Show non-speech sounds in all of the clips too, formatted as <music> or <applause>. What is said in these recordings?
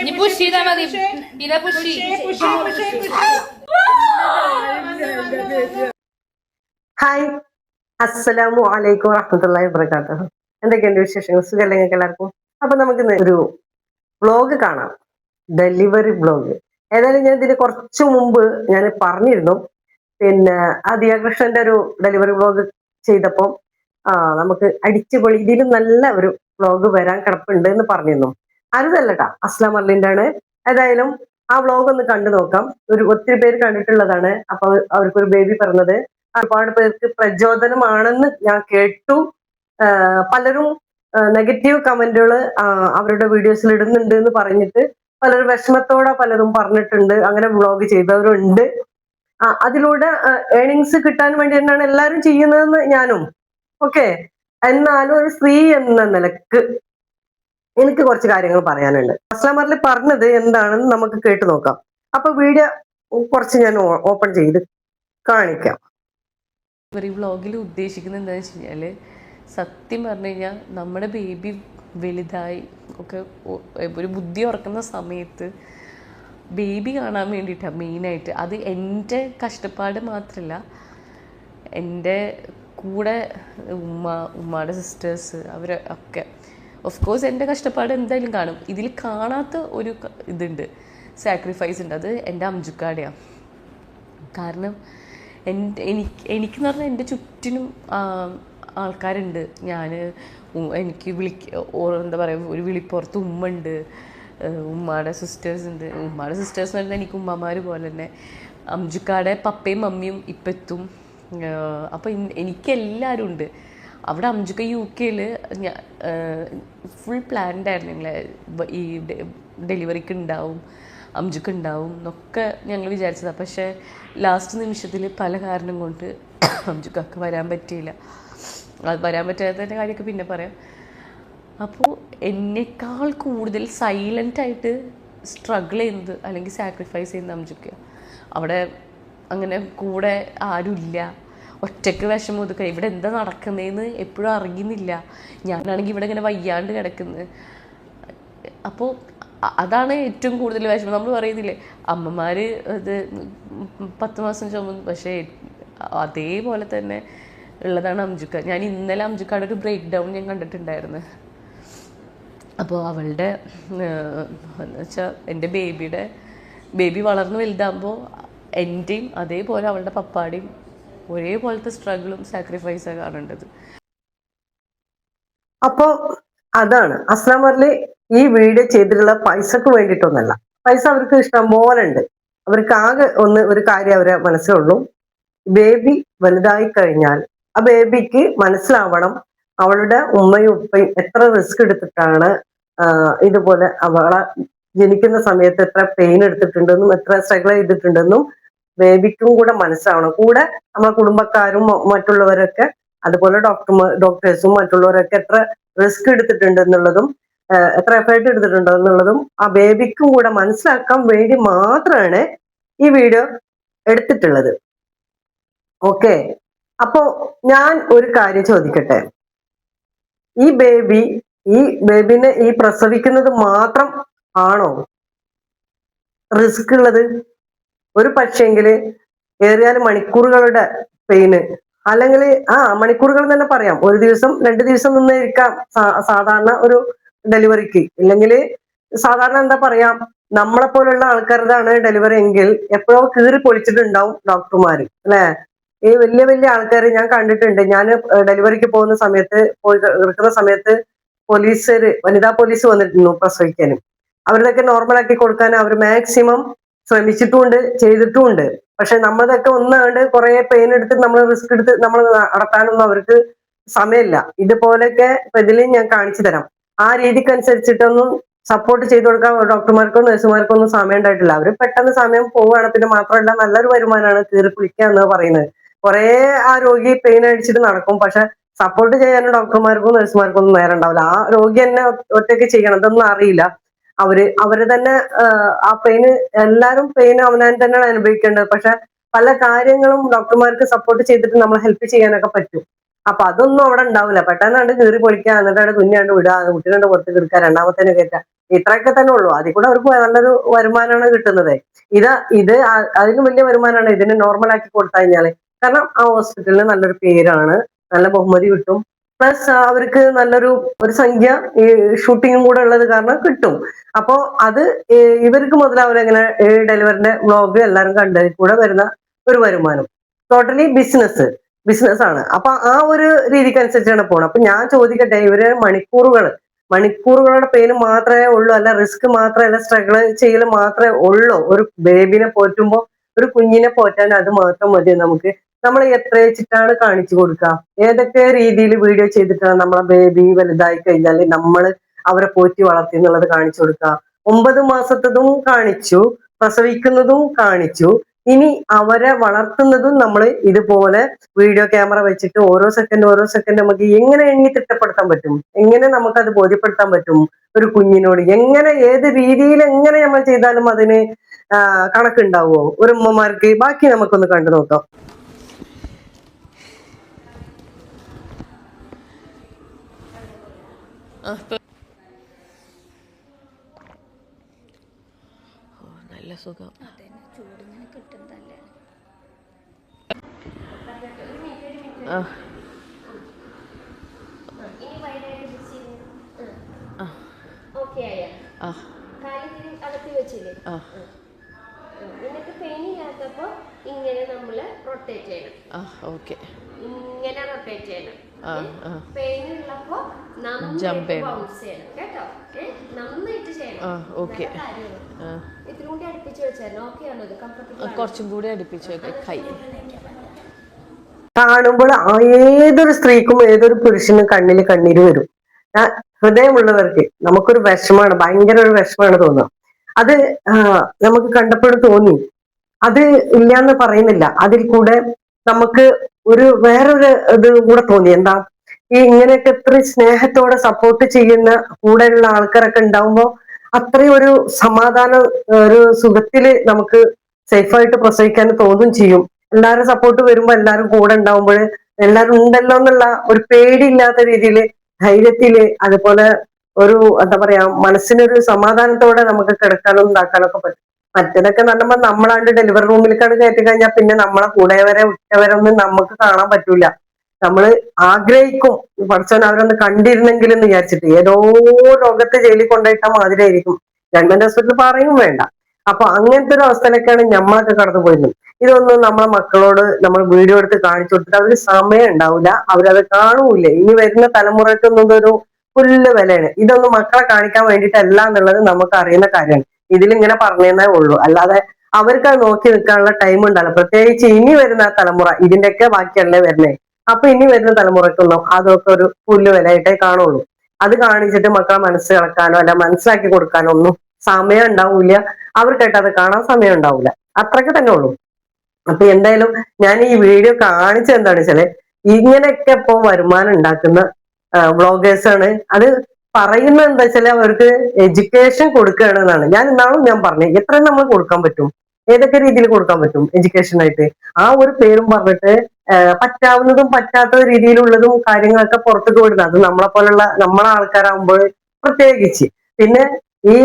ഇനി പുഷ് ചെയ്താൽ മതി ഇല പുഷ് ഹായ് അസ്സലാമു അലൈക്കും വറഹമത്തുള്ളാഹി വബറകാതുഹു എന്തൊക്കെയുണ്ട് വിശേഷങ്ങൾ? സുഖമല്ലേ നിങ്ങൾക്ക് എല്ലാവർക്കും? അപ്പൊ നമുക്ക് ഒരു വ്ലോഗ് കാണാം. ഡെലിവറി വ്ലോഗ് ഏതായാലും ഞാൻ ഇതിന് കുറച്ചു മുമ്പ് ഞാൻ പറഞ്ഞിരുന്നു. പിന്നെ ആ ദിയാകൃഷ്ണന്റെ ഒരു ഡെലിവറി വ്ലോഗ് ചെയ്തപ്പോൾ ആ നമുക്ക് അടിച്ചുപൊളി ഇതിലും നല്ല ഒരു വ്ലോഗ് വരാൻ കിടപ്പുണ്ട് എന്ന് പറഞ്ഞിരുന്നു. അരുതല്ലട്ടാ. അസ്ലാം അർലിന്റെ ആണ് ഏതായാലും ആ വ്ളോഗ് ഒന്ന് കണ്ടു നോക്കാം. ഒരു ഒത്തിരി പേര് കണ്ടിട്ടുള്ളതാണ്. അപ്പൊ അവർക്കൊരു ബേബി പറഞ്ഞത് ഒരുപാട് പേർക്ക് പ്രചോദനമാണെന്ന് ഞാൻ കേട്ടു. പലരും നെഗറ്റീവ് കമന്റുകൾ അവരുടെ വീഡിയോസിൽ ഇടുന്നുണ്ട് എന്ന് പറഞ്ഞിട്ട് പലരും വിഷമത്തോടെ പലരും പറഞ്ഞിട്ടുണ്ട്. അങ്ങനെ വ്ളോഗ് ചെയ്തവരുണ്ട്. അതിലൂടെ ഏണിങ്സ് കിട്ടാൻ വേണ്ടി തന്നെയാണ് എല്ലാവരും ചെയ്യുന്നതെന്ന് ഞാനും. ഓക്കെ എന്നാലും ഒരു സ്ത്രീ എന്ന നിലയ്ക്ക് എനിക്ക് കുറച്ച് കാര്യങ്ങൾ പറയാനുണ്ട്. അസ്ലാമറിൽ പറഞ്ഞത് എന്താണെന്ന് നമുക്ക് കേട്ടു നോക്കാം. അപ്പൊ വീഡിയോ കുറച്ച് ഞാൻ ഓപ്പൺ ചെയ്ത് കാണിക്കാം. ഈ വ്ളോഗിൽ ഉദ്ദേശിക്കുന്നത് എന്താണെന്ന് വെച്ച് കഴിഞ്ഞാൽ സത്യം പറഞ്ഞു കഴിഞ്ഞാൽ നമ്മുടെ ബേബി വലുതായി ഒക്കെ ഒരു ബുദ്ധി ഉറക്കുന്ന സമയത്ത് ബേബി കാണാൻ വേണ്ടിയിട്ടാണ് മെയിനായിട്ട് അത് എന്റെ കഷ്ടപ്പാട് മാത്രമല്ല എന്റെ കൂടെ ഉമ്മ ഉമ്മയുടെ സിസ്റ്റേഴ്സ് അവർ ഒക്കെ ഓഫ് കോഴ്സ് എന്റെ കഷ്ടപ്പാട് എന്തായാലും കാണും. ഇതിൽ കാണാത്ത ഒരു ഇതുണ്ട്. സാക്രിഫൈസ് ഉണ്ട്. അത് എന്റെ അംജുക്കാടെയാണ് കാരണം എന്റെ എനിക്ക് എനിക്കെന്ന് പറഞ്ഞാൽ എന്റെ ചുറ്റിനും ആൾക്കാരുണ്ട്. ഞാൻ എനിക്ക് വിളിക്ക എന്താ പറയുക ഒരു വിളിപ്പുറത്ത് ഉമ്മ ഉണ്ട് ഉമ്മയുടെ സിസ്റ്റേഴ്സ് ഉണ്ട്. ഉമ്മയുടെ സിസ്റ്റേഴ്സ് എന്ന് പറഞ്ഞാൽ എനിക്ക് ഉമ്മമാർ പോലെ തന്നെ. അംജുക്കാടെ പപ്പയും മമ്മിയും ഇപ്പം എത്തും അപ്പോൾ എനിക്കെല്ലാവരും ഉണ്ട്. അവിടെ അംജുക്ക യു കെയിൽ ഞാൻ ഫുൾ പ്ലാൻഡ് ആയിരുന്നു ഞങ്ങളെ. ഈ ഡെലിവറിക്ക് ഉണ്ടാവും അംജുക്ക് ഉണ്ടാവും എന്നൊക്കെ ഞങ്ങൾ വിചാരിച്ചതാണ് പക്ഷേ ലാസ്റ്റ് നിമിഷത്തിൽ പല കാരണം കൊണ്ട് <coughs> അഞ്ചുക്കൊക്കെ വരാൻ പറ്റിയില്ല. അത് വരാൻ പറ്റാത്തതിന്റെ കാര്യമൊക്കെ പിന്നെ പറയാം. അപ്പോൾ എന്നേക്കാൾ കൂടുതൽ സൈലന്റായിട്ട് സ്ട്രഗിൾ ചെയ്യുന്നത് അല്ലെങ്കിൽ സാക്രിഫൈസ് ചെയ്യുന്നത് അംജുക്ക. അവിടെ അങ്ങനെ കൂടെ ആരുമില്ല. ഒറ്റയ്ക്ക് വിഷമം ഒതുക്കുക ഇവിടെ എന്താ നടക്കുന്നതെന്ന് എപ്പോഴും അറിയുന്നില്ല. ഞാനാണെങ്കിൽ ഇവിടെ ഇങ്ങനെ വയ്യാണ്ട് കിടക്കുന്നത് അപ്പോൾ അതാണ് ഏറ്റവും കൂടുതൽ വിഷമം. നമ്മൾ പറയുന്നില്ലേ അമ്മമാർ ഇത് പത്ത് മാസം ചുമന്നു പക്ഷേ അതേപോലെ തന്നെ ഉള്ളതാണ് അംജുക്ക. ഞാൻ ഇന്നലെ അംജുക്കയുടെ ഒരു ബ്രേക്ക് ഡൗൺ ഞാൻ കണ്ടിട്ടുണ്ടായിരുന്നു. അപ്പോൾ അവളുടെ എന്ന് വെച്ചാൽ എന്റെ ബേബിയുടെ ബേബി വളർന്നു വലുതാകുമ്പോൾ എന്റെയും അതേപോലെ അവളുടെ പപ്പാടെയും ഒരേപോലത്തെ സ്ട്രഗിളും സാക്രിഫൈസാണ് കാണേണ്ടത് അപ്പോ അതാണ്. അസ്ലാം അർലി ഈ വീഡിയോ ചെയ്തിട്ടുള്ള പൈസക്ക് വേണ്ടിയിട്ടൊന്നല്ല. പൈസ അവർക്ക് ഇഷ്ടം പോലെ ഉണ്ട് അവർക്ക് ആകെ ഒന്ന് ഒരു കാര്യം അവരെ മനസ്സിലുള്ളൂ. ബേബി വലുതായി കഴിഞ്ഞാൽ ആ ബേബിക്ക് മനസ്സിലാവണം അവളുടെ ഉമ്മയും ഉപ്പയും എത്ര റിസ്ക് എടുത്തിട്ടാണ് ഇതുപോലെ അവളെ ജനിക്കുന്ന സമയത്ത് എത്ര പെയിൻ എടുത്തിട്ടുണ്ടെന്നും എത്ര സ്ട്രഗിൾ ചെയ്തിട്ടുണ്ടെന്നും ബേബിക്കും കൂടെ മനസ്സാവണം. കൂടെ നമ്മളെ കുടുംബക്കാരും മറ്റുള്ളവരൊക്കെ അതുപോലെ ഡോക്ടർ ഡോക്ടേഴ്സും മറ്റുള്ളവരൊക്കെ എത്ര റിസ്ക് എടുത്തിട്ടുണ്ട് എന്നുള്ളതും എത്ര എഫേർട്ട് എടുത്തിട്ടുണ്ട് എന്നുള്ളതും ആ ബേബിക്കും കൂടെ മനസ്സിലാക്കാൻ വേണ്ടി മാത്രമാണ് ഈ വീഡിയോ എടുത്തിട്ടുള്ളത്. ഓക്കെ അപ്പോ ഞാൻ ഒരു കാര്യം ചോദിക്കട്ടെ? ഈ ബേബി ഈ ബേബിനെ ഈ പ്രസവിക്കുന്നത് മാത്രം ആണോ റിസ്ക് ഉള്ളത്? ഒരു പക്ഷേങ്കിൽ ഏറിയാൽ മണിക്കൂറുകളുടെ പെയിന് അല്ലെങ്കിൽ ആ മണിക്കൂറുകൾ തന്നെ പറയാം. ഒരു ദിവസം രണ്ട് ദിവസം നിന്ന് ഇരിക്കാം സാധാരണ ഒരു ഡെലിവറിക്ക് ഇല്ലെങ്കിൽ സാധാരണ എന്താ പറയാം നമ്മളെ പോലുള്ള ആൾക്കാരുടെയാണ് ഡെലിവറി എങ്കിൽ എപ്പോഴോ കീറി പൊളിച്ചിട്ടുണ്ടാവും ഡോക്ടർമാര് അല്ലെ? ഈ വലിയ വലിയ ആൾക്കാർ ഞാൻ കണ്ടിട്ടുണ്ട്. ഞാൻ ഡെലിവറിക്ക് പോകുന്ന സമയത്ത് പോയി എടുക്കുന്ന സമയത്ത് പോലീസ് വനിതാ പോലീസ് വന്നിരുന്നു പ്രസവിക്കാനും. അവരുടെയൊക്കെ നോർമൽ ആക്കി കൊടുക്കാൻ അവർ മാക്സിമം ശ്രമിച്ചിട്ടുമുണ്ട് ചെയ്തിട്ടുമുണ്ട്. പക്ഷെ നമ്മളതൊക്കെ ഒന്നാണ്ട് കുറെ പെയിൻ എടുത്ത് നമ്മൾ റിസ്ക് എടുത്ത് നമ്മൾ നടത്താനൊന്നും അവർക്ക് സമയമില്ല. ഇതുപോലെയൊക്കെ ഇതിൽ ഞാൻ കാണിച്ചു തരാം. ആ രീതിക്ക് അനുസരിച്ചിട്ടൊന്നും സപ്പോർട്ട് ചെയ്തു കൊടുക്കാൻ ഡോക്ടർമാർക്കോ നഴ്സുമാർക്കോ ഒന്നും സമയം ഉണ്ടായിട്ടില്ല. അവർ പെട്ടെന്ന് സമയം പോവുകയാണ്. പിന്നെ മാത്രമല്ല നല്ലൊരു വരുമാനമാണ് കീറി കുളിക്കുക എന്ന് പറയുന്നത്. കുറെ ആ രോഗി പെയിൻ അടിച്ചിട്ട് നടക്കും. പക്ഷെ സപ്പോർട്ട് ചെയ്യാൻ ഡോക്ടർമാർക്കും നഴ്സുമാർക്കും ഒന്നും നേരം ഉണ്ടാവില്ല. ആ രോഗി തന്നെ ഒറ്റയ്ക്ക് ചെയ്യണം. ഇതൊന്നും അറിയില്ല. അവർ അവർ തന്നെ ആ പെയിന് എല്ലാരും പെയിൻ അവനാൻ തന്നെയാണ് അനുഭവിക്കേണ്ടത്. പക്ഷെ പല കാര്യങ്ങളും ഡോക്ടർമാർക്ക് സപ്പോർട്ട് ചെയ്തിട്ട് നമ്മൾ ഹെൽപ്പ് ചെയ്യാനൊക്കെ പറ്റും. അപ്പൊ അതൊന്നും അവിടെ ഉണ്ടാവില്ല. പെട്ടെന്നാണ്ട് കീറി പൊളിക്കുക എന്നിട്ട് അവിടെ കുഞ്ഞാണ്ട് വിടുക കുട്ടികളുടെ പുറത്ത് കിടക്കുക രണ്ടാമത്തേന് കയറ്റുക. ഇത്രയൊക്കെ തന്നെ ഉള്ളൂ. അതിൽ കൂടെ അവർക്ക് നല്ലൊരു വരുമാനമാണ് കിട്ടുന്നത്. ഇത് ഇത് അതിന് വലിയ വരുമാനമാണ് ഇതിനെ നോർമൽ ആക്കി കൊടുത്തു കഴിഞ്ഞാൽ. കാരണം ആ ഹോസ്പിറ്റലിന് നല്ലൊരു പേരാണ്. നല്ല ബഹുമതി കിട്ടും. പ്ലസ് അവർക്ക് നല്ലൊരു ഒരു സംഖ്യ ഈ ഷൂട്ടിങ്ങും കൂടെ ഉള്ളത് കാരണം കിട്ടും. അപ്പോ അത് ഇവർക്ക് മുതൽ അവരങ്ങനെ ഡെലിവറിന്റെ വ്ളോഗ് എല്ലാവരും കണ്ടതിൽ കൂടെ വരുന്ന ഒരു വരുമാനം. ടോട്ടലി ബിസിനസ് ബിസിനസ് ആണ്. അപ്പൊ ആ ഒരു രീതിക്ക് അനുസരിച്ചാണ് പോണത്. അപ്പൊ ഞാൻ ചോദിക്കട്ടെ ഇവർ മണിക്കൂറുകൾ മണിക്കൂറുകളുടെ പേര് മാത്രമേ ഉള്ളൂ അല്ല റിസ്ക് മാത്രമേ മാത്രമല്ല സ്ട്രഗിൾ ചെയ്യൽ മാത്രമേ ഉള്ളൂ. ഒരു ബേബിനെ പോറ്റുമ്പോ ഒരു കുഞ്ഞിനെ പോറ്റാൻ അത് മാത്രം മതി നമുക്ക് നമ്മൾ എത്ര വെച്ചിട്ടാണ് കാണിച്ചു കൊടുക്കുക ഏതൊക്കെ രീതിയിൽ വീഡിയോ ചെയ്തിട്ടാണ് നമ്മളെ ബേബി വലുതായി കഴിഞ്ഞാൽ നമ്മൾ അവരെ പോറ്റി വളർത്തി എന്നുള്ളത് കാണിച്ചു കൊടുക്കുക ഒമ്പത് മാസത്തതും കാണിച്ചു പ്രസവിക്കുന്നതും കാണിച്ചു. ഇനി അവരെ വളർത്തുന്നതും നമ്മൾ ഇതുപോലെ വീഡിയോ ക്യാമറ വെച്ചിട്ട് ഓരോ സെക്കൻഡ് ഓരോ സെക്കൻഡ് നമുക്ക് എങ്ങനെ എണ്ണി തിട്ടപ്പെടുത്താൻ പറ്റും? എങ്ങനെ നമുക്ക് അത് ബോധ്യപ്പെടുത്താൻ പറ്റും? ഒരു കുഞ്ഞിനോട് എങ്ങനെ ഏത് രീതിയിൽ എങ്ങനെ നമ്മൾ ചെയ്താലും അതിന് കണക്കുണ്ടാവുമോ ഒരു ഉമ്മമാർക്ക് ബാക്കി നമുക്കൊന്ന് കണ്ടു നോക്കാം. നല്ല സുഖം ഇങ്ങനെ നമ്മൾ റൊട്ടേറ്റ് ചെയ്യണം ഇങ്ങനെ റൊട്ടേറ്റ് ചെയ്യണം. പെയിൻ ഉള്ളപ്പോ Jump നന്നായിട്ട് ചെയ്യണം. ബൗൺസ് ചെയ്യണം. കേട്ടോ? നന്നായിട്ട് ചെയ്യണം. ആ, okay. നല്ല കാര്യമാണ്. ആ. ഇത്തിരി കൂടി അടുപ്പിച്ച് വെച്ചായിരുന്നു. ഓക്കെ ആണോ ഇത്? കംഫർട്ടബിൾ കുറച്ചും കൂടി അടുപ്പിച്ച് വെക്ക്. കൈ. കാണുമ്പോൾ ആ ഏതൊരു സ്ത്രീക്കും ഏതൊരു പുരുഷനും കണ്ണിൽ കണ്ണീര് വരും. ആ, ഹൃദയമുള്ളവർക്ക് നമുക്കൊരു വിഷമാണ് ഭയങ്കര ഒരു വിഷമാണ് തോന്നുക. അത് നമുക്ക് കണ്ടപ്പോഴും തോന്നി. അത് ഇല്ലാന്ന് പറയുന്നില്ല. അതിൽ കൂടെ നമുക്ക് ഒരു വേറൊരു ഇത് കൂടെ തോന്നി. എന്താ? ഈ ഇങ്ങനെയൊക്കെ ഇത്ര സ്നേഹത്തോടെ സപ്പോർട്ട് ചെയ്യുന്ന കൂടെയുള്ള ആൾക്കാരൊക്കെ ഉണ്ടാവുമ്പോ അത്രയും ഒരു സമാധാനം ഒരു സുഖത്തിൽ നമുക്ക് സേഫായിട്ട് പ്രസവിക്കാൻ തോന്നും ചെയ്യും. എല്ലാവരും സപ്പോർട്ട് വരുമ്പോ എല്ലാവരും കൂടെ ഉണ്ടാവുമ്പോൾ എല്ലാവരും ഉണ്ടല്ലോ എന്നുള്ള ഒരു പേടിയില്ലാത്ത രീതിയിൽ ധൈര്യത്തിൽ അതുപോലെ ഒരു എന്താ പറയാ മനസ്സിനൊരു സമാധാനത്തോടെ നമുക്ക് കിടക്കാനും ഉണ്ടാക്കാനൊക്കെ പറ്റും. മറ്റേതൊക്കെ പറയുമ്പോ നമ്മളാണ്ട് ഡെലിവറി റൂമിലേക്കാണ് കയറ്റി കഴിഞ്ഞാൽ പിന്നെ നമ്മളെ കൂടെ വരെ ഉറ്റവരൊന്നും നമുക്ക് കാണാൻ പറ്റൂല. നമ്മൾ ആഗ്രഹിക്കും പഠിച്ചവൻ അവരൊന്ന് കണ്ടിരുന്നെങ്കിൽ എന്ന് വിചാരിച്ചിട്ട്. ഏതോ ലോകത്ത് ജയിലിൽ കൊണ്ടുപോയിട്ട മാതിരി ആയിരിക്കും. ഗവൺമെന്റ് ഹോസ്പിറ്റലിൽ പറയും വേണ്ട. അപ്പൊ അങ്ങനത്തെ ഒരു അവസ്ഥയിലൊക്കെയാണ് നമ്മളൊക്കെ കടന്നു പോയിരുന്നത് ഇതൊന്നും നമ്മളെ മക്കളോട് നമ്മൾ വീഡിയോ എടുത്ത് കാണിച്ചു കൊടുത്തിട്ട് അവർ സമയം ഉണ്ടാവില്ല അവരത് കാണൂല ഇനി വരുന്ന തലമുറയ്ക്കൊന്നും ഒരു പുല്ല് വിലയാണ്. ഇതൊന്നും മക്കളെ കാണിക്കാൻ വേണ്ടിയിട്ടല്ല എന്നുള്ളത് നമുക്ക് അറിയുന്ന കാര്യമാണ്. ഇതിലിങ്ങനെ പറഞ്ഞേ ഉള്ളൂ. അല്ലാതെ അവർക്ക് അത് നോക്കി നിൽക്കാനുള്ള ടൈം ഉണ്ടല്ലോ പ്രത്യേകിച്ച് ഇനി വരുന്ന തലമുറ ഇതിന്റെയൊക്കെ ബാക്കിയല്ലേ വരുന്നേ. അപ്പൊ ഇനി വരുന്ന തലമുറക്കൊന്നും അതൊക്കെ ഒരു പുല്ല് വിലയായിട്ടേ കാണുള്ളൂ. അത് കാണിച്ചിട്ട് മക്കളെ മനസ്സ് കളക്കാനോ അല്ല മനസ്സിലാക്കി കൊടുക്കാനോ ഒന്നും സമയം ഉണ്ടാവില്ല. അവർക്കായിട്ട് അത് കാണാൻ സമയം ഉണ്ടാവില്ല. അത്രയ്ക്ക് തന്നെ ഉള്ളൂ. അപ്പൊ എന്തായാലും ഞാൻ ഈ വീഡിയോ കാണിച്ചത് എന്താണെന്ന് വെച്ചാൽ ഇങ്ങനെയൊക്കെ ഇപ്പൊ വരുമാനം ഉണ്ടാക്കുന്ന വ്ളോഗേഴ്സാണ് അത് പറയുന്നത് എന്താ വെച്ചാൽ അവർക്ക് എഡ്യൂക്കേഷൻ കൊടുക്കുകയാണ് എന്നാണ്. ഞാൻ ഇന്നാളും ഞാൻ പറഞ്ഞു എത്ര നമ്മൾ കൊടുക്കാൻ പറ്റും? ഏതൊക്കെ രീതിയിൽ കൊടുക്കാൻ പറ്റും എഡ്യൂക്കേഷൻ ആയിട്ട്? ആ ഒരു പേരും പറഞ്ഞിട്ട് പറ്റാവുന്നതും പറ്റാത്ത രീതിയിലുള്ളതും കാര്യങ്ങളൊക്കെ പുറത്തേക്ക് വിടുന്നത്. അത് നമ്മളെ പോലുള്ള നമ്മളെ ആൾക്കാരാകുമ്പോൾ പ്രത്യേകിച്ച്. പിന്നെ ഈ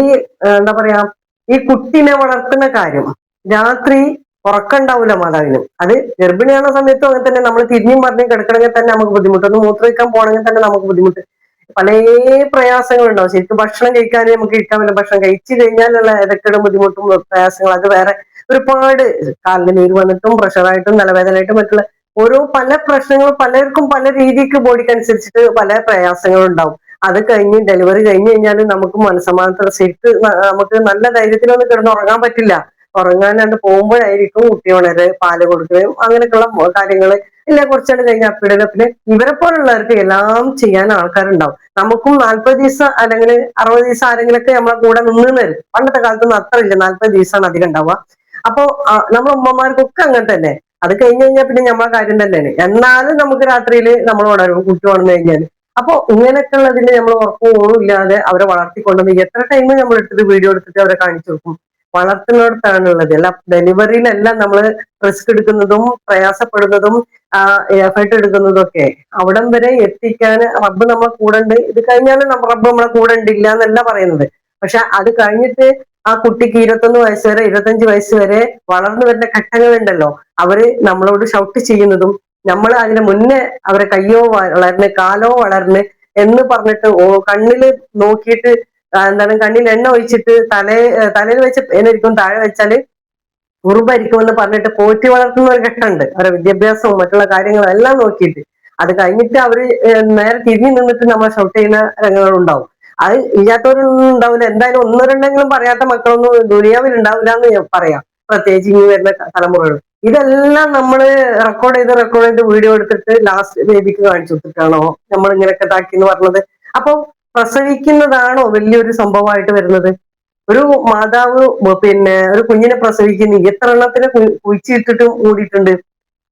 എന്താ പറയാ ഈ കുട്ടിനെ വളർത്തുന്ന കാര്യം. രാത്രി ഉറക്കണ്ടാവില്ല മാതാവിന്. അത് ഗർഭിണിയാണ സമയത്തും അങ്ങനെ തന്നെ. നമ്മൾ തിരിഞ്ഞും പറഞ്ഞും കിടക്കണമെങ്കിൽ തന്നെ നമുക്ക് ബുദ്ധിമുട്ട്. ഒന്ന് മൂത്രമൊഴിക്കാൻ പോകണമെങ്കിൽ തന്നെ നമുക്ക് ബുദ്ധിമുട്ട്. പല പ്രയാസങ്ങളുണ്ടാവും. ശരിക്കും ഭക്ഷണം കഴിക്കാനേ നമുക്ക് ഇരിക്കാൻ പറ്റില്ല. ഭക്ഷണം കഴിച്ചു കഴിഞ്ഞാലുള്ള ഏതൊക്കെയുടെ ബുദ്ധിമുട്ടും പ്രയാസങ്ങൾ അത് വേറെ ഒരുപാട് കാലിന് നീര് വന്നിട്ടും പ്രഷറായിട്ടും തലവേദനയായിട്ടും മറ്റുള്ള ഓരോ പല പ്രശ്നങ്ങളും പലർക്കും പല രീതിക്ക് ബോഡിക്ക് അനുസരിച്ചിട്ട് പല പ്രയാസങ്ങളും ഉണ്ടാവും അത് കഴിഞ്ഞ് ഡെലിവറി കഴിഞ്ഞ് കഴിഞ്ഞാൽ നമുക്ക് മനസ്സമാനത്തോടെ ശരിക്ക് നമുക്ക് നല്ല ധൈര്യത്തിലൊന്നും കിടന്ന് ഉറങ്ങാൻ പറ്റില്ല. ഉറങ്ങാനാണ്ട് പോകുമ്പോഴായിരിക്കും കുട്ടി ഉണര് പാൽ കൊടുക്കുകയും അങ്ങനെയൊക്കെയുള്ള കാര്യങ്ങൾ ഇല്ല കുറച്ചാണ് കഴിഞ്ഞ അപ്പിടൽ പിന്നെ ഇവരെ പോലുള്ളവർക്ക് എല്ലാം ചെയ്യാൻ ആൾക്കാരുണ്ടാവും. നമുക്കും നാല്പത് ദിവസം അല്ലെങ്കിൽ അറുപത് ദിവസം ആരെങ്കിലൊക്കെ നമ്മളെ കൂടെ നിന്ന് തരും. പണ്ടത്തെ കാലത്തൊന്നും അത്ര ഇല്ല. നാല്പത് ദിവസമാണ് അധികം ഉണ്ടാവുക. അപ്പോ നമ്മളെ ഉമ്മമാർക്കൊക്കെ അങ്ങനെ തന്നെ. അത് കഴിഞ്ഞ് കഴിഞ്ഞാൽ പിന്നെ നമ്മളെ കാര്യം തന്നെയാണ് എന്നാലും നമുക്ക് രാത്രിയിൽ നമ്മൾ ഉണരും കുട്ടി ഉണർന്നു കഴിഞ്ഞാൽ അപ്പൊ ഇങ്ങനെയൊക്കെ ഉള്ളതിന് നമ്മൾ ഊണും ഇല്ലാതെ അവരെ വളർത്തിക്കൊണ്ടുവന്ന് എത്ര ടൈം നമ്മൾ എടുത്തിട്ട് വീഡിയോ എടുത്തിട്ട് അവരെ കാണിച്ചു കൊടുക്കും? വളർത്തുന്നിടത്താണുള്ളത് അല്ല ഡെലിവറിയിലെല്ലാം നമ്മൾ റിസ്ക് എടുക്കുന്നതും പ്രയാസപ്പെടുന്നതും ആ എഫേർട്ട് എടുക്കുന്നതൊക്കെ. അവിടെ വരെ എത്തിക്കാൻ റബ്ബ് നമ്മളെ കൂടെ ഉണ്ട് ഇത് കഴിഞ്ഞാലും റബ്ബ് നമ്മളെ കൂടെ ഉണ്ടില്ല എന്നല്ല പറയുന്നത്. പക്ഷെ അത് കഴിഞ്ഞിട്ട് ആ കുട്ടിക്ക് ഇരുപത്തൊന്ന് വയസ്സ് വരെ ഇരുപത്തഞ്ച് വയസ്സ് വരെ വളർന്നു വരുന്ന ഘട്ടങ്ങളുണ്ടല്ലോ. അവർ നമ്മളോട് ഷൗട്ട് ചെയ്യുന്നതും നമ്മൾ അതിന് മുന്നേ അവരെ കയ്യോ വളർന്ന് കാലോ വളർന്ന് എന്ന് പറഞ്ഞിട്ട് ഓ കണ്ണിൽ നോക്കിയിട്ട് എന്താണ് കണ്ണിൽ എണ്ണ ഒഴിച്ചിട്ട് തലേ തലയിൽ വെച്ച് എന്നിരിക്കും താഴെ വെച്ചാൽ ഉറുമ്പായിരിക്കുമെന്ന് പറഞ്ഞിട്ട് പോറ്റി വളർത്തുന്ന ഒരു ഘട്ടമുണ്ട്. അവരുടെ വിദ്യാഭ്യാസവും മറ്റുള്ള കാര്യങ്ങളും എല്ലാം നോക്കിയിട്ട്. അത് കഴിഞ്ഞിട്ട് അവർ നേരെ തിരിഞ്ഞു നിന്നിട്ട് നമ്മൾ ഷൗട്ട് ചെയ്യുന്ന രംഗങ്ങളുണ്ടാവും അത് ഇല്ലാത്തവരൊന്നും ഉണ്ടാവില്ല. എന്തായാലും ഒന്നോ രണ്ടെങ്കിലും പറയാത്ത മക്കളൊന്നും ദുനിയാവിൽ ഉണ്ടാവില്ല എന്ന് ഞാൻ പറയാം. പ്രത്യേകിച്ച് ഇനി വരുന്ന തലമുറകൾ. ഇതെല്ലാം നമ്മൾ റെക്കോർഡ് ചെയ്ത് റെക്കോർഡ് ചെയ്ത് വീഡിയോ എടുത്തിട്ട് ലാസ്റ്റ് ബേബിക്ക് കാണിച്ചു കൊടുത്തിട്ടാണോ നമ്മൾ ഇങ്ങനെയൊക്കെ ഇതാക്കി എന്ന് പറഞ്ഞത്? അപ്പൊ പ്രസവിക്കുന്നതാണോ വലിയൊരു സംഭവമായിട്ട് വരുന്നത്? ഒരു മാതാവ് പിന്നെ ഒരു കുഞ്ഞിനെ പ്രസവിക്കുന്നു. എത്ര എണ്ണത്തിന് കുഴിച്ചിട്ടിട്ടും മൂടിയിട്ടുണ്ട്.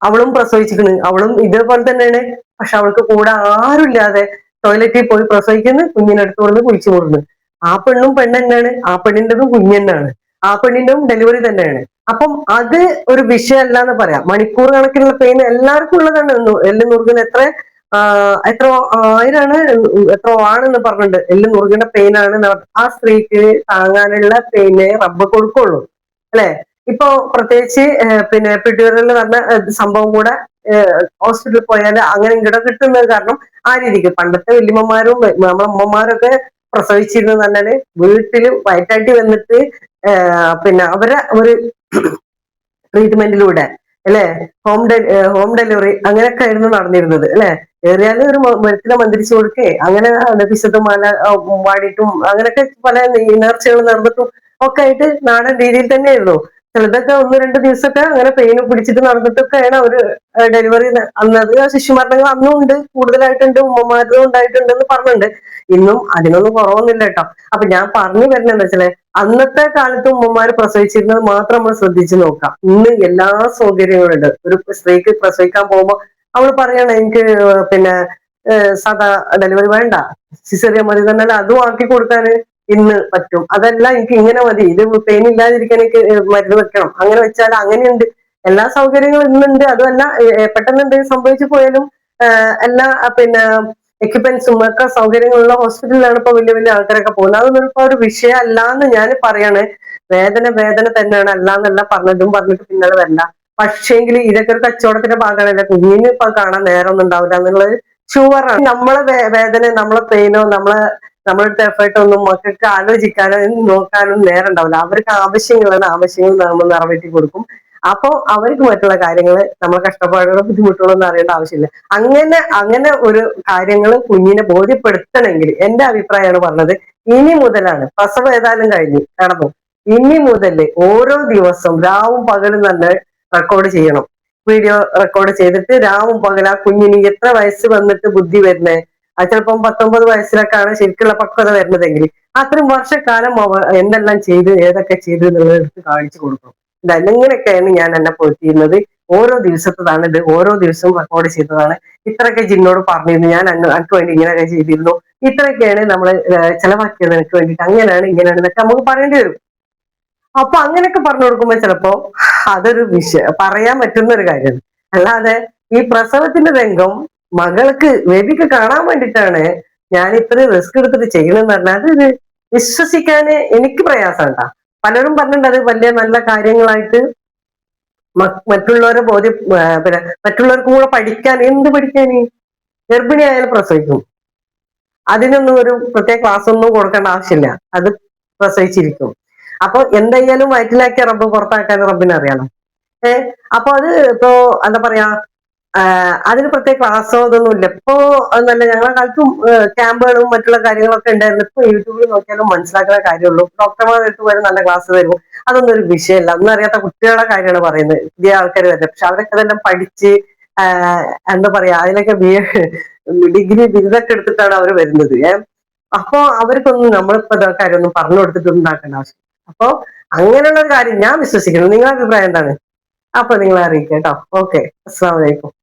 അവളും പ്രസവിച്ചിരിക്കുന്നു. അവളും ഇതേപോലെ തന്നെയാണ്. പക്ഷെ അവൾക്ക് കൂടെ ആരുമില്ലാതെ ടോയ്ലറ്റിൽ പോയി പ്രസവിക്കുന്നു. കുഞ്ഞിനടുത്ത് കൊണ്ട് കുഴിച്ചു കൂടുന്നു ആ പെണ്ണും പെണ്ണ് തന്നെയാണ്. ആ പെണ്ണിന്റെതും കുഞ്ഞ് തന്നെയാണ്. ആ പെണ്ണിന്റെതും ഡെലിവറി തന്നെയാണ്. അപ്പം അത് ഒരു വിഷയമല്ല എന്ന് പറയാം. മണിക്കൂർ കണക്കിനുള്ള പെയിൻ എല്ലാവർക്കും ഉള്ളതാണ്. എല്ലാം എല്ല് നുറുകുന്ന എത്ര എത്ര ആയിരാണ് എത്ര ആണെന്ന് പറഞ്ഞിട്ടുണ്ട്. എല്ലാം നുറുകുന്ന പെയിനാണ് ആ സ്ത്രീക്ക് താങ്ങാനുള്ള പെയിനെ റബ്ബ് കൊടുക്കുള്ളൂ. അല്ലെ? ഇപ്പൊ പ്രത്യേകിച്ച് പിന്നെ പിടിയൂരലിൽ നടന്ന സംഭവം കൂടെ ഹോസ്പിറ്റലിൽ പോയാൽ അങ്ങനെ ഇട കിട്ടുന്നത് കാരണം ആ രീതിക്ക്. പണ്ടത്തെ വല്യമ്മമാരും നമ്മളെ അമ്മമാരൊക്കെ പ്രസവിച്ചിരുന്നു പറഞ്ഞാൽ വീട്ടിൽ വയറ്റാട്ടി വന്നിട്ട് പിന്നെ അവരെ ഒരു ട്രീറ്റ്മെന്റിലൂടെ അല്ലെ? ഹോം ഹോം ഡെലിവറി അങ്ങനെയൊക്കെ ആയിരുന്നു നടന്നിരുന്നത് അല്ലെ? ഏറിയാലും ഒരു മരത്തിനെ മന്ത്രിച്ചു കൊടുക്കേ. അങ്ങനെ വിശുദ്ധമാല വാടിയിട്ടും അങ്ങനെയൊക്കെ പല നേർച്ചകൾ നടന്നിട്ടും ഒക്കെ ആയിട്ട് നാടൻ രീതിയിൽ തന്നെയായിരുന്നു. ചിലതൊക്കെ ഒന്ന് രണ്ട് ദിവസമൊക്കെ അങ്ങനെ പെയിന് പിടിച്ചിട്ട് നടന്നിട്ടൊക്കെയാണ് അവർ ഡെലിവറി അന്നത് ശിശുമരണങ്ങൾ അന്നും ഉണ്ട്. കൂടുതലായിട്ടുണ്ട് ഉമ്മമാരും ഉണ്ടായിട്ടുണ്ട് എന്ന് പറഞ്ഞിട്ടുണ്ട്. ഇന്നും അതിനൊന്നും കുറവൊന്നുമില്ല കേട്ടോ. അപ്പൊ ഞാൻ പറഞ്ഞു വരുന്നത് വെച്ചാൽ അന്നത്തെ കാലത്ത് ഉമ്മമാര് പ്രസവിച്ചിരുന്നത് മാത്രം നമ്മൾ ശ്രദ്ധിച്ചു നോക്കാം. ഇന്ന് എല്ലാ സൗകര്യങ്ങളും ഉണ്ട് ഒരു സ്ത്രീക്ക് പ്രസവിക്കാൻ പോകുമ്പോൾ അവൾ പറയണ എനിക്ക് പിന്നെ സാധാ ഡെലിവറി വേണ്ട. സിസറിയ മതി തന്നെ അതും ആക്കി കൊടുക്കാൻ ഇന്ന് പറ്റും. അതല്ല എനിക്ക് ഇങ്ങനെ മതി. ഇത് പെയിൻ ഇല്ലാതിരിക്കാൻ എനിക്ക് മരുന്ന് വെക്കണം. അങ്ങനെ വെച്ചാൽ അങ്ങനെയുണ്ട്. എല്ലാ സൗകര്യങ്ങളും ഇന്നുണ്ട്. അതുമല്ല പെട്ടെന്ന് എന്തെങ്കിലും സംഭവിച്ചു പോയാലും എല്ലാ പിന്നെ എക്യുപ്മെന്റ്സും ഒക്കെ സൗകര്യങ്ങളുള്ള ഹോസ്പിറ്റലിലാണ് ഇപ്പൊ വലിയ വലിയ ആൾക്കാരൊക്കെ പോകുന്നത്. അതൊന്നും ഇപ്പൊ ഒരു വിഷയം അല്ലാന്ന് ഞാൻ പറയാണ്. വേദന വേദന തന്നെയാണ്. അല്ലാന്നല്ല പറഞ്ഞതും പറഞ്ഞിട്ട് പിന്നാലെ വരണ്ട പക്ഷേങ്കിൽ ഇതൊക്കെ ഒരു കച്ചവടത്തിന്റെ ഭാഗമാണ് കുഞ്ഞിന് ഇപ്പൊ കാണാൻ നേരമൊന്നും ഉണ്ടാവില്ല. എന്നുള്ളത് ഷുവറാണ്. നമ്മളെ വേദന നമ്മളെ പെയിനോ നമ്മളെ നമ്മളെടുത്ത എഫേർട്ട് ഒന്നും മക്കൾക്ക് ആലോചിക്കാനോ നോക്കാനോ നേരം ഉണ്ടാവില്ല. അവർക്ക് ആവശ്യങ്ങളാണ്. ആവശ്യങ്ങൾ നമ്മൾ നിറവേറ്റി കൊടുക്കും. അപ്പൊ അവർക്ക് മറ്റുള്ള കാര്യങ്ങൾ നമ്മളെ കഷ്ടപ്പാടുകളോ ബുദ്ധിമുട്ടുകളോ ഒന്നും അറിയേണ്ട ആവശ്യമില്ല. അങ്ങനെ അങ്ങനെ ഒരു കാര്യങ്ങൾ കുഞ്ഞിനെ ബോധ്യപ്പെടുത്തണമെങ്കിൽ എന്റെ അഭിപ്രായമാണ് പറഞ്ഞത് ഇനി മുതലാണ് പ്രസവ ഏതായാലും കഴിഞ്ഞു കടന്നു ഇനി മുതൽ ഓരോ ദിവസവും രാവും പകലും തന്നെ റെക്കോർഡ് ചെയ്യണം. വീഡിയോ റെക്കോർഡ് ചെയ്തിട്ട് രാവും പകല കുഞ്ഞിന് എത്ര വയസ്സ് വന്നിട്ട് ബുദ്ധി വരുന്നേ? അത് ചിലപ്പം പത്തൊമ്പത് വയസ്സിലൊക്കെയാണ് ശരിക്കുള്ള പക്വത വരുന്നതെങ്കിൽ അത്രയും വർഷക്കാലം അവ എന്തെല്ലാം ചെയ്ത് ഏതൊക്കെ ചെയ്ത് എന്നുള്ളത് എടുത്ത് കാണിച്ചു കൊടുക്കണം. ഇതെങ്ങനെയൊക്കെയാണ് ഞാൻ എന്നെ പൊരുത്തിയിരുന്നത്. ഓരോ ദിവസത്തതാണ് ഇത് ഓരോ ദിവസവും റെക്കോർഡ് ചെയ്തതാണ്. ഇത്രയൊക്കെ ജിന്നോട് പറഞ്ഞിരുന്നു. ഞാൻ എനിക്ക് വേണ്ടി ഇങ്ങനെയൊക്കെ ചെയ്തിരുന്നു. ഇത്രയൊക്കെയാണ് നമ്മൾ ചെലവാക്കിയത് എനിക്ക് വേണ്ടിയിട്ട്. അങ്ങനെയാണ് ഇങ്ങനെയാണ് എന്നൊക്കെ നമുക്ക് പറയേണ്ടി വരും. അപ്പൊ അങ്ങനെയൊക്കെ പറഞ്ഞു കൊടുക്കുമ്പോൾ ചിലപ്പോ അതൊരു വിഷ പറയാൻ പറ്റുന്ന ഒരു കാര്യമാണ് അല്ലാതെ ഈ പ്രസവത്തിന്റെ രംഗം മകൾക്ക് വേദിക്ക് കാണാൻ വേണ്ടിയിട്ടാണ് ഞാൻ ഇത്രയും റിസ്ക് എടുത്തിട്ട് ചെയ്യണമെന്ന് പറഞ്ഞാൽ അതൊരു വിശ്വസിക്കാന് എനിക്ക് പ്രയാസമുണ്ട. പലരും പറഞ്ഞിട്ടുണ്ട് അത് വലിയ നല്ല കാര്യങ്ങളായിട്ട് മറ്റുള്ളവരെ ബോധ്യ പിന്നെ മറ്റുള്ളവർക്കും കൂടെ പഠിക്കാൻ എന്ത് പഠിക്കാന് ഗർഭിണി ആയാലും പ്രസവിക്കും. അതിനൊന്നും ഒരു പ്രത്യേക ക്ലാസ് ഒന്നും കൊടുക്കേണ്ട ആവശ്യമില്ല. അത് പ്രസവിച്ചിരിക്കും. അപ്പൊ എന്തായാലും വയറ്റിലാക്കിയ റബ്ബ് പുറത്താക്കാൻ റബ്ബിനെ അറിയണം ഏഹ് അപ്പൊ അത് ഇപ്പോ എന്താ പറയാ അതിന് പ്രത്യേക ക്ലാസ്സോ ഇതൊന്നും ഇല്ല. ഇപ്പോ നല്ല ഞങ്ങളുടെ കാലത്തും ക്യാമ്പുകളും മറ്റുള്ള കാര്യങ്ങളൊക്കെ ഉണ്ടായിരുന്നു. ഇപ്പൊ യൂട്യൂബിൽ നോക്കിയാലും മനസ്സിലാക്കുന്ന കാര്യമുള്ളൂ. ഡോക്ടർമാർ അടുത്ത് വരെ നല്ല ക്ലാസ് തരും. അതൊന്നും ഒരു വിഷയമല്ല ഒന്നും അറിയാത്ത കുട്ടികളുടെ കാര്യമാണ് പറയുന്നത്. പുതിയ ആൾക്കാർ വരുന്നത്. പക്ഷെ അവരൊക്കെ അതെല്ലാം പഠിച്ച് എന്താ പറയാ അതിലൊക്കെ ഡിഗ്രി ബിരുദൊക്കെ എടുത്തിട്ടാണ് അവർ വരുന്നത്. അപ്പോ അവർക്കൊന്നും നമ്മളിപ്പോ കാര്യമൊന്നും പറഞ്ഞു കൊടുത്തിട്ട് ഉണ്ടാക്കേണ്ട ആവശ്യം അപ്പോ അങ്ങനെയുള്ള ഒരു കാര്യം ഞാൻ വിശ്വസിക്കുന്നു. നിങ്ങളുടെ അഭിപ്രായം എന്താണ്? അപ്പൊ നിങ്ങളെ അറിയിക്കാം കേട്ടോ. ഓക്കെ അസ്സാം വലൈക്കും